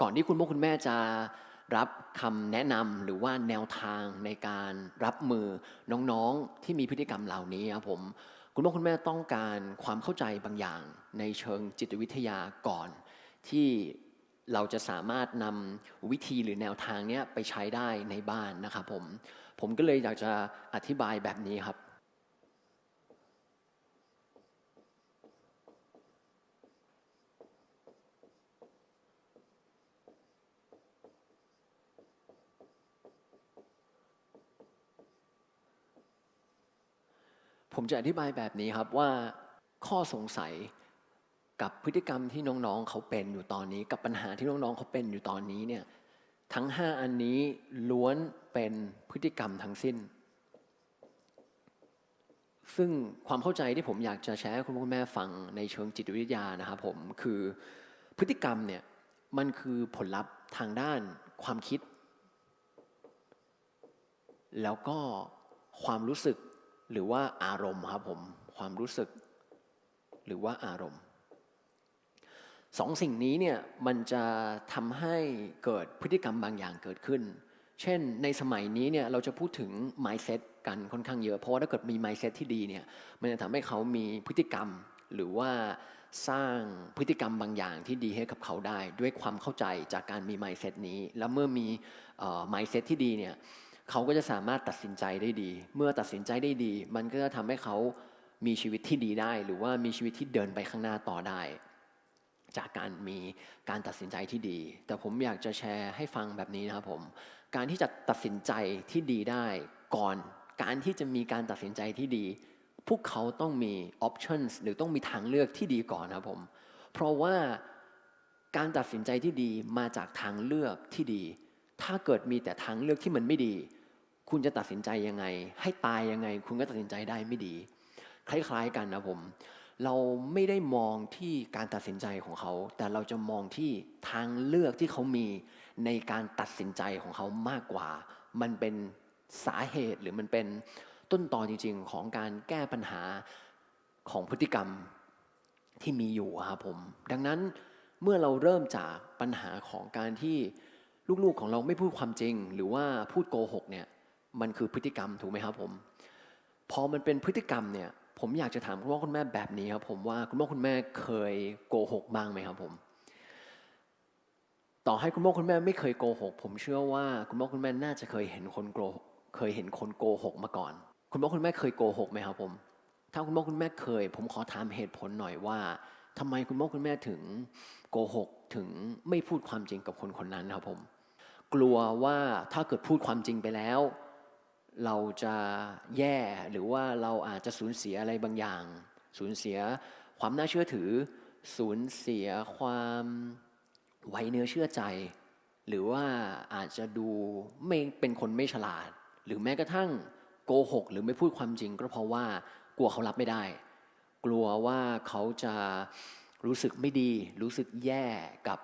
ก่อนที่คุณพ่อคุณแม่จะรับคำแนะนำหรือว่าแนวทางในการรับมือน้องๆที่มีพฤติกรรมเหล่านี้ครับผมคุณพ่อคุณแม่ต้องการความเข้าใจบางอย่างในเชิงจิตวิทยาก่อน ที่เราจะสามารถนำวิธีหรือแนวทางเนี้ยไปใช้ได้ในบ้านนะครับผมผมก็เลยอยากจะอธิบายแบบนี้ครับ ผมจะอธิบายแบบนี้ครับว่าข้อสงสัยกับพฤติกรรมที่น้องๆเขาเป็นอยู่ตอนนี้ กับปัญหาที่น้องๆเขาเป็นอยู่ตอนนี้เนี่ยทั้ง 5 อันนี้ล้วนเป็นพฤติกรรมทั้งสิ้น ซึ่งความเข้าใจที่ผมอยากจะแชร์ให้คุณพ่อคุณแม่ฟังในเชิงจิตวิทยานะครับผมคือพฤติกรรมเนี่ยมันคือผลลัพธ์ทางด้านความคิด แล้วก็ความรู้สึก หรือว่าอารมณ์ครับผมความรู้สึก หรือว่าอารมณ์สองสิ่งนี้เนี่ยมันจะทำให้เกิดพฤติกรรมบางอย่างเกิดขึ้น เช่นในสมัยนี้เนี่ยเราจะพูดถึง mindset กันค่อนข้างเยอะ เพราะว่าถ้าเกิดมี mindset ที่ดีเนี่ยมันจะทำให้เขามีพฤติกรรม หรือว่าสร้างพฤติกรรมบางอย่างที่ดีให้กับเขาได้ ด้วยความเข้าใจจากการมี mindset นี้ แล้วเมื่อมีออ mindset ที่ดีเนี่ย เขาก็จะสามารถตัดสินใจได้ดี เมื่อตัดสินใจได้ดี มันก็จะทำให้เขามีชีวิตที่ดีได้ หรือว่ามีชีวิตที่เดินไปข้างหน้าต่อได้ จากการมีการตัดสินใจที่ดี แต่ผมอยากจะแชร์ให้ฟังแบบนี้นะครับผม การที่จะตัดสินใจที่ดีได้ก่อนการที่จะมีการตัดสินใจที่ดี พวกเขาต้องมี options หรือต้องมีทางเลือกที่ดีก่อนนะครับผม เพราะว่าการตัดสินใจที่ดีมาจากทางเลือกที่ดี ถ้าเกิดมีแต่ทางเลือกที่มันไม่ดี คุณจะตัดสินใจยังไง ให้ตายยังไง คุณก็ตัดสินใจได้ไม่ดี คล้าย ๆ กันนะผม เราไม่ได้มองที่การตัดสินใจของเขา แต่เราจะมองที่ทางเลือกที่เขามีในการตัดสินใจของเขามากกว่า มันเป็นสาเหตุหรือมันเป็นต้นตอจริง ๆ ของการแก้ปัญหาของพฤติกรรมที่มีอยู่ครับผม ดังนั้นเมื่อเราเริ่มจากปัญหาของการที่ ลูกๆของเราไม่พูดความจริง หรือว่าพูดโกหกเนี่ยมันคือพฤติกรรมถูกไหมครับผม พอมันเป็นพฤติกรรมเนี่ย ผมอยากจะถามคุณพ่อคุณแม่แบบนี้ครับผมว่าคุณพ่อคุณแม่เคยโกหกบ้างไหมครับผม ต่อให้คุณพ่อคุณแม่ไม่เคยโกหก ผมเชื่อว่าคุณพ่อคุณแม่น่าจะเคยเห็นคนโกหกเคยเห็นคนโกหกมาก่อน คุณพ่อคุณแม่เคยโกหกไหมครับผม ถ้าคุณพ่อคุณแม่เคย ผมขอถามเหตุผลหน่อยว่าทำไมคุณพ่อคุณแม่ถึงโกหกถึงไม่พูดความจริงกับคนคนนั้นครับผม กลัวว่าถ้าเกิดพูดความจริงไปแล้ว เราจะแย่หรือว่าเราอาจจะสูญเสียอะไรบางอย่าง สูญเสียความน่าเชื่อถือ สูญเสียความไว้เนื้อเชื่อใจ หรือว่าอาจจะดูไม่เป็นคนไม่ฉลาด หรือแม้กระทั่งโกหก หรือไม่พูดความจริง ก็เพราะว่ากลัวเขารับไม่ได้ กลัวว่าเขาจะรู้สึกไม่ดี รู้สึกแย่กับ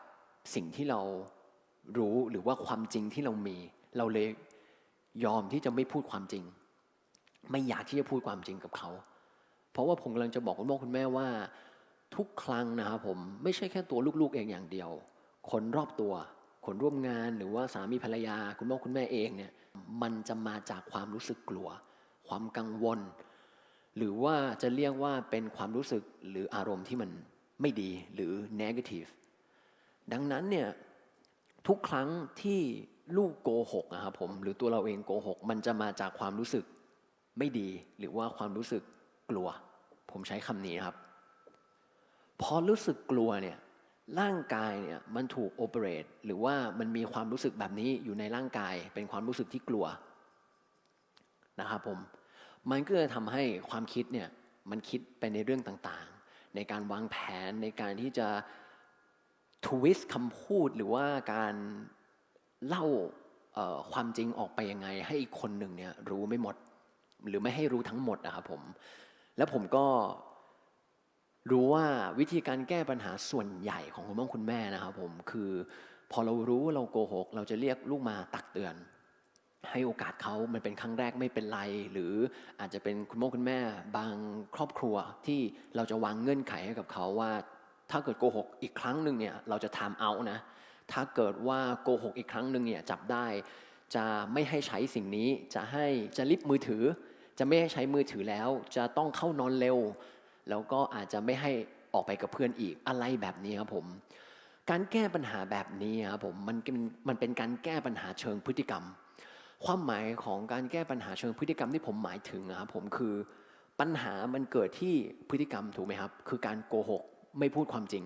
สิ่งที่เรา รู้หรือว่าความจริงที่เรามี เราเลยยอมที่จะไม่พูดความจริง ไม่อยากที่จะพูดความจริงกับเขา เพราะว่าผมกำลังจะบอกคุณพ่อคุณแม่ว่าทุกครั้งนะครับผมไม่ใช่แค่ตัวลูกๆเองอย่างเดียว คนรอบตัว คนร่วมงานหรือว่าสามีภรรยา คุณพ่อคุณแม่เองเนี่ยมันจะมาจากความรู้สึกกลัว ความกังวล หรือว่าจะเรียกว่าเป็นความรู้สึกหรืออารมณ์ที่มันไม่ดีหรือ negative ดังนั้นเนี่ย ทุกครั้งที่ลูกโกหกนะครับผมหรือตัวเราเองโกหก มันจะมาจากความรู้สึกไม่ดี หรือว่าความรู้สึกกลัว ผมใช้คำนี้ครับ พอรู้สึกกลัวเนี่ยร่างกายเนี่ยมันถูกโอเปเรตหรือว่ามันมีความรู้สึกแบบนี้อยู่ในร่างกาย เป็นความรู้สึกที่กลัวนะครับผมมันก็จะทำให้ความคิดเนี่ยมันคิดไปในเรื่องต่างๆ ในการวางแผนในการที่จะ ทวิสต์คำพูดหรือว่าการเล่าความจริงออกไปยังไง ให้อีกคนหนึ่งเนี่ยรู้ไม่หมด หรือไม่ให้รู้ทั้งหมดนะครับผม แล้วผมก็รู้ว่าวิธีการแก้ปัญหาส่วนใหญ่ของคุณพ่อคุณแม่นะครับผมคือพอเรารู้ว่าเราโกหก เราจะเรียกลูกมาตักเตือน ให้โอกาสเขามันเป็นครั้งแรกไม่เป็นไร หรืออาจจะเป็นคุณพ่อคุณแม่ บางครอบครัวที่เราจะวางเงื่อนไขให้กับเขาว่า ถ้าเกิดโกหกอีกครั้งหนึ่งเนี่ยเราจะทำเอานะ ถ้าเกิดว่าโกหกอีกครั้งหนึ่งเนี่ยจับได้ จะไม่ให้ใช้สิ่งนี้จะให้จะลิบมือถือ จะไม่ให้ใช้มือถือแล้ว จะต้องเข้านอนเร็ว แล้วก็อาจจะไม่ให้ออกไปกับเพื่อนอีกอะไรแบบนี้ครับผม การแก้ปัญหาแบบนี้ครับผมมันเป็นมันเป็นการแก้ปัญหาเชิงพฤติกรรม ความหมายของการแก้ปัญหาเชิงพฤติกรรมที่ผมหมายถึงนะครับผมคือปัญหามันเกิดที่พฤติกรรมถูกไหมครับ คือการโกหก ไม่พูดความจริง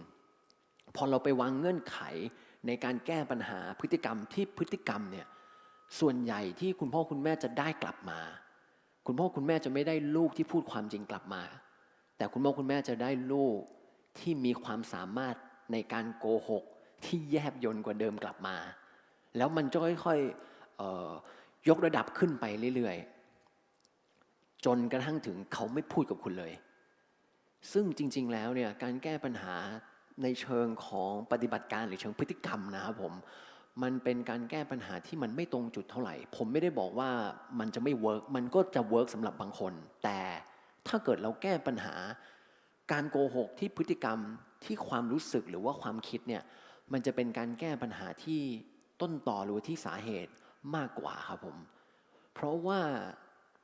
พอเราไปวางเงื่อนไขในการแก้ปัญหาพฤติกรรมที่พฤติกรรมเนี่ยส่วนใหญ่ที่คุณพ่อคุณแม่จะได้กลับมา คุณพ่อคุณแม่จะไม่ได้ลูกที่พูดความจริงกลับมา แต่คุณพ่อคุณแม่จะได้ลูกที่มีความสามารถในการโกหกที่แยบยนต์กว่าเดิมกลับมา แล้วมันจะค่อยๆเอ่อยกระดับขึ้นไปเรื่อยๆ จนกระทั่งถึงเขาไม่พูดกับคุณเลย ซึ่งจริง ๆ แล้วเนี่ยการแก้ปัญหาในเชิงของปฏิบัติการหรือเชิงพฤติกรรมนะครับผมมันเป็นการแก้ปัญหาที่มันไม่ตรงจุดเท่าไหร่ ผมไม่ได้บอกว่ามันจะไม่เวิร์กมันก็จะเวิร์กสำหรับบางคน แต่ถ้าเกิดเราแก้ปัญหา การโกหกที่พฤติกรรมที่ความรู้สึกหรือว่าความคิดเนี่ยมันจะเป็นการแก้ปัญหาที่ต้นต่อหรือที่สาเหตุมากกว่าครับผม เพราะว่า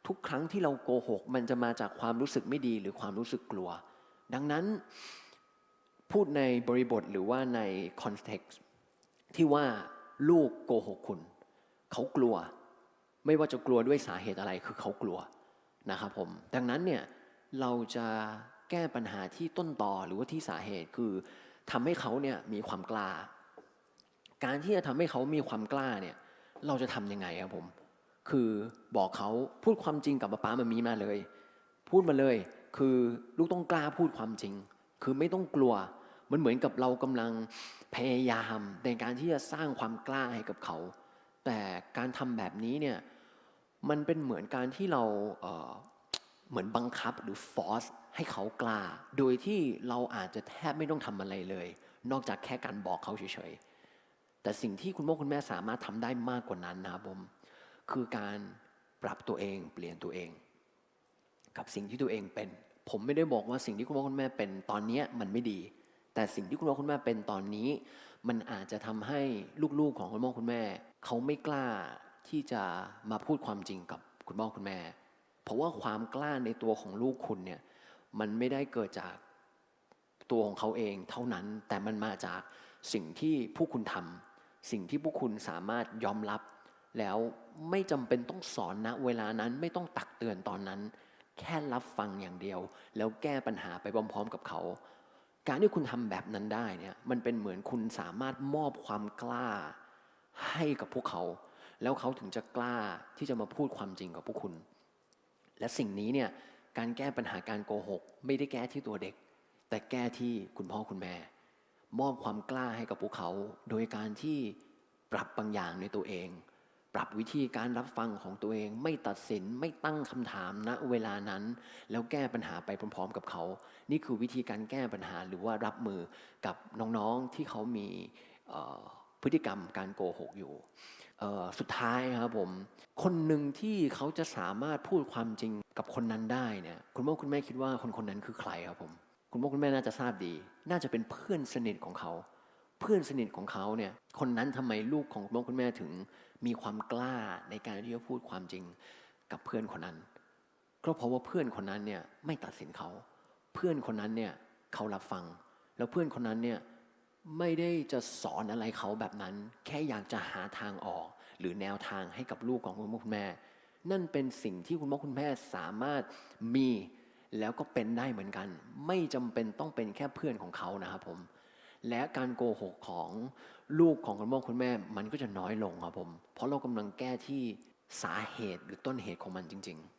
ทุกครั้งที่เราโกหก มันจะมาจากความรู้สึกไม่ดีหรือความรู้สึกกลัว ดังนั้นพูดในบริบทหรือว่าในคอนเท็กซ์ที่ว่าลูกโกหกคุณ เขากลัว ไม่ว่าจะกลัวด้วยสาเหตุอะไรคือเขากลัวนะครับผม ดังนั้นเนี่ยเราจะแก้ปัญหาที่ต้นต่อหรือว่าที่สาเหตุคือทำให้เขาเนี่ยมีความกล้า การที่จะทำให้เขามีความกล้าเนี่ยเราจะทำยังไงครับผม คือบอกเขาพูดความจริงกับป๊าป๊ามันมีมาเลย พูดมาเลย คือลูกต้องกล้าพูดความจริง คือไม่ต้องกลัว มันเหมือนกับเรากำลังพยายามในการที่จะสร้างความกล้าให้กับเขา แต่การทำแบบนี้เนี่ยมันเป็นเหมือนการที่เราเเหมือนบังคับหรือฟอสให้เขากล้า โดยที่เราอาจจะแทบไม่ต้องทำอะไรเลย นอกจากแค่การบอกเขาเฉยๆแต่สิ่งที่คุณพ่อคุณแม่สามารถทำได้มากกว่านั้นนะครับผม คือการปรับตัวเองเปลี่ยนตัวเอง กับสิ่งที่ตัวเองเป็น ผมไม่ได้บอกว่าสิ่งที่คุณพ่อคุณแม่เป็นตอนนี้มันไม่ดี แต่สิ่งที่คุณพ่อคุณแม่เป็นตอนนี้ มันอาจจะทำให้ลูกๆของคุณพ่อคุณแม่ เขาไม่กล้าที่จะมาพูดความจริงกับคุณพ่อคุณแม่ เพราะว่าความกล้าในตัวของลูกคุณเนี่ยมันไม่ได้เกิดจากตัวของเขาเองเท่านั้น แต่มันมาจากสิ่งที่ผู้คุณทำสิ่งที่ผู้คุณสามารถยอมรับ แล้วไม่จำเป็นต้องสอนณเวลานั้นไม่ต้องตักเตือนตอนนั้น แค่รับฟังอย่างเดียว แล้วแก้ปัญหาไปพร้อมๆกับเขา การที่คุณทำแบบนั้นได้เนี่ยมันเป็นเหมือนคุณสามารถมอบความกล้าให้กับพวกเขา แล้วเขาถึงจะกล้าที่จะมาพูดความจริงกับพวกคุณ และสิ่งนี้เนี่ยการแก้ปัญหาการโกหก ไม่ได้แก้ที่ตัวเด็ก แต่แก้ที่คุณพ่อคุณแม่ มอบความกล้าให้กับพวกเขา โดยการที่ปรับบางอย่างในตัวเอง ปรับวิธีการรับฟังของตัวเอง ไม่ตัดสินไม่ตั้งคำถามณเวลานั้น แล้วแก้ปัญหาไปพร้อม ๆ กับเขา นี่คือวิธีการแก้ปัญหาหรือว่ารับมือกับน้องๆที่เขามีพฤติกรรมการโกหกอยู่สุดท้ายครับผม คนหนึ่งที่เขาจะสามารถพูดความจริงกับคนนั้นได้เนี่ยคุณพ่อคุณแม่คิดว่าคนคนนั้นคือใครครับผม คุณพ่อคุณแม่น่าจะทราบดี น่าจะเป็นเพื่อนสนิทของเขา เพื่อนสนิทของเขาเนี่ยคนนั้นทำไมลูกของคุณพ่อคุณแม่ถึง มีความกล้าในการที่จะพูดความจริงกับเพื่อนคนนั้น ก็เพราะว่าเพื่อนคนนั้นเนี่ยไม่ตัดสินเขา เพื่อนคนนั้นเนี่ยเขารับฟัง แล้วเพื่อนคนนั้นเนี่ยไม่ได้จะสอนอะไรเขาแบบนั้น แค่อยากจะหาทางออก หรือแนวทางให้กับลูกของคุณพ่อคุณแม่ นั่นเป็นสิ่งที่คุณพ่อคุณแม่สามารถมีแล้วก็เป็นได้เหมือนกัน ไม่จำเป็นต้องเป็นแค่เพื่อนของเขานะครับผม และการโกหกของลูกของคุณพ่อคุณแม่ มันก็จะน้อยลงครับผม เพราะเรากำลังแก้ที่สาเหตุหรือต้นเหตุของมันจริง ๆ